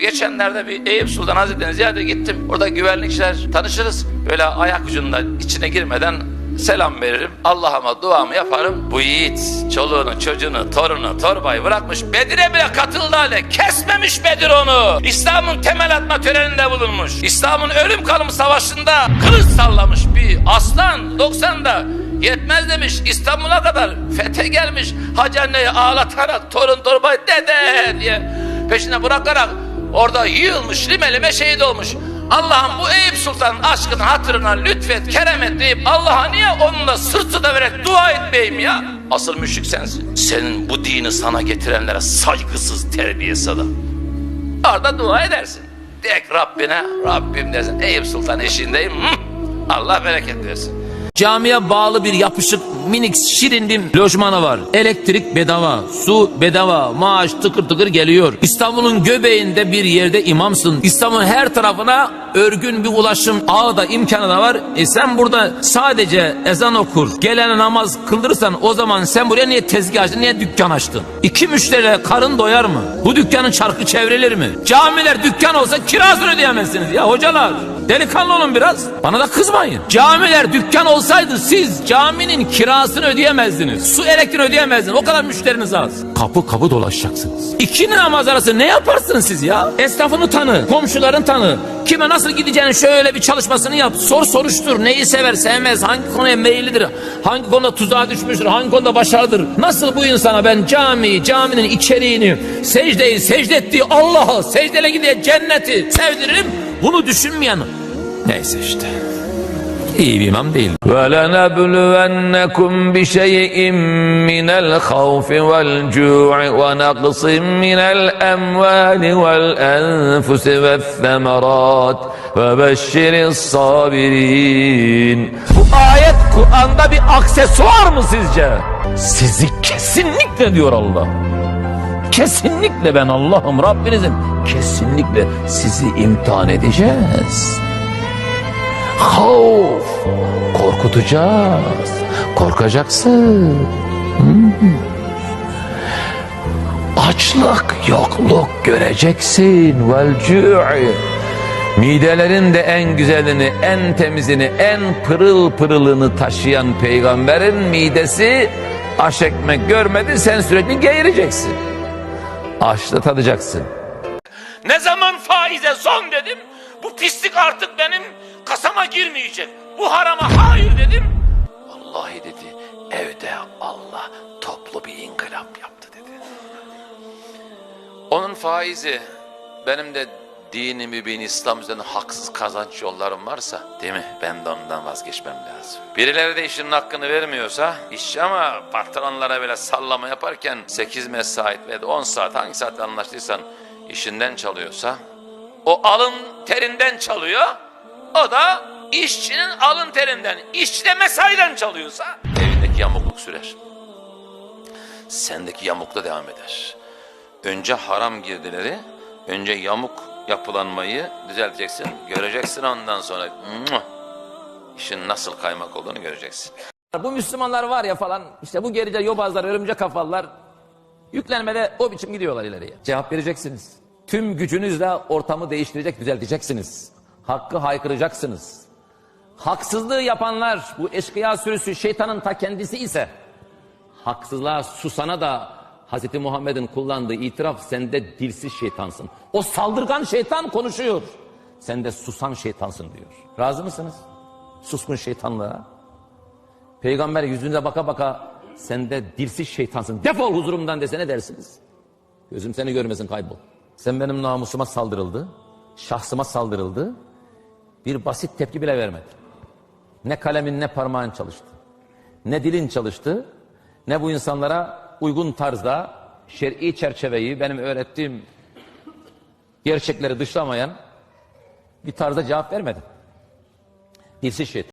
Geçenlerde bir Eyüp Sultan Hazretleri'ne ziyarete gittim. Orada güvenlikçiler tanışırız. Böyle ayak ucunda içine girmeden selam veririm. Allah'ıma duamı yaparım. Bu yiğit çoluğunu, çocuğunu, torunu, torbayı bırakmış. Bedir'e bile katıldı hale. Kesmemiş Bedir onu. İslam'ın temel atma töreninde bulunmuş. İslam'ın ölüm kalım savaşında kılıç sallamış bir aslan 90'da Yetmez demiş İstanbul'a kadar fethe gelmiş Hacı anneyi ağlatarak torun torbayı dede diye peşine bırakarak orada yığılmış lime lime şehit olmuş. Allah'ım bu Eyüp Sultan'ın aşkını hatırına lütfet kerem et deyip Allah'a niye onunla sırtı döverek dua etmeyeyim ya? Asıl müşrik sensin. Senin bu dini sana getirenlere saygısız terbiyesiz adam. Orada dua edersin. Direkt Rabbine Rabbim dersin Eyüp Sultan eşiğindeyim. Hı, Allah bereket versin. Camiye bağlı bir yapışık minik şirin bir lojmanı var. Elektrik bedava, su bedava, maaş tıkır tıkır geliyor. İstanbul'un göbeğinde bir yerde imamsın. İstanbul'un her tarafına örgün bir ulaşım ağı da imkanı da var. E sen burada sadece ezan okur, gelene namaz kıldırırsan o zaman sen buraya niye tezgah açtın, niye dükkan açtın? İki müşteriyle karın doyar mı? Bu dükkanın çarkı çevrilir mi? Camiler dükkan olsa kirasını ödeyemezsiniz ya hocalar. Delikanlı olun biraz. Bana da kızmayın. Camiler dükkan olsaydı siz caminin kirasını ödeyemezdiniz. Su elektriğini ödeyemezdiniz. O kadar müşteriniz az. Kapı kapı dolaşacaksınız. İki namaz arası ne yaparsınız siz ya? Esnafını tanı, komşuların tanı. Kime nasıl gideceğini şöyle bir çalışmasını yap. Sor soruştur. Neyi sever sevmez. Hangi konuya meyillidir. Hangi konuda tuzağa düşmüştür. Hangi konuda başarılıdır. Nasıl bu insana ben cami, caminin içeriğini, secdeyi, secde ettiği Allah'ı, secdele gidiyor cenneti sevdiririm. Bunu düşünmeyen neyse işte. İyi bir imam değil. ولنبلونكم بشيء من الخوف والجوع ونقص من الأموال والأنفس والثمرات وبشر الصابرين Bu ayet Kur'an'da bir aksesuar mı sizce? Sizi kesinlikle diyor Allah. Kesinlikle ben Allah'ım Rabbinizim. Kesinlikle sizi imtihan edeceğiz. Havf. Korkutacağız. Korkacaksın. Hmm. Açlık, yokluk göreceksin. Vel cu'i. Midelerin de en güzelini, en temizini, en pırıl pırılını taşıyan peygamberin midesi aş ekmek görmedi sen sürekli geğireceksin. Açlı tadacaksın. Ne zaman faize son dedim. Bu pislik artık benim kasama girmeyecek. Bu harama hayır dedim. Vallahi dedi evde Allah toplu bir inkılap yaptı dedi. Onun faizi benim de dini mübin İslam üzerine haksız kazanç yollarım varsa değil mi? Ben de ondan vazgeçmem lazım. Birileri de işinin hakkını vermiyorsa işçi ama patronlara böyle sallama yaparken 8 mesait ve 10 saat hangi saatte anlaştıysan işinden çalıyorsa o alın terinden çalıyor o da işçinin alın terinden işçi de mesaiden çalıyorsa evindeki yamukluk sürer. Sendeki yamukla devam eder. Önce haram girdileri, önce yamuk yapılanmayı düzelteceksin. Göreceksin ondan sonra işin nasıl kaymak olduğunu göreceksin. Bu Müslümanlar var ya falan işte bu gerice yobazlar, örümcek kafalılar yüklenmede o biçim gidiyorlar ileriye. Cevap vereceksiniz. Tüm gücünüzle ortamı değiştirecek, düzelteceksiniz. Hakkı haykıracaksınız. Haksızlığı yapanlar bu eşkıya sürüsü şeytanın ta kendisi ise haksızlığa susana da Hz. Muhammed'in kullandığı itiraf sende dilsiz şeytansın. O saldırgan şeytan konuşuyor. Sen de susan şeytansın diyor. Razı mısınız? Suskun şeytanlığa. Peygamber yüzünüze baka baka sen de dilsiz şeytansın. Defol huzurumdan dese ne dersiniz? Gözüm seni görmesin kaybol. Sen benim namusuma saldırıldı. Şahsıma saldırıldı. Bir basit tepki bile vermedin. Ne kalemin ne parmağın çalıştı. Ne dilin çalıştı. Ne bu insanlara uygun tarzda şer'i çerçeveyi benim öğrettiğim gerçekleri dışlamayan bir tarzda cevap vermedin. Dilsiz şeytan.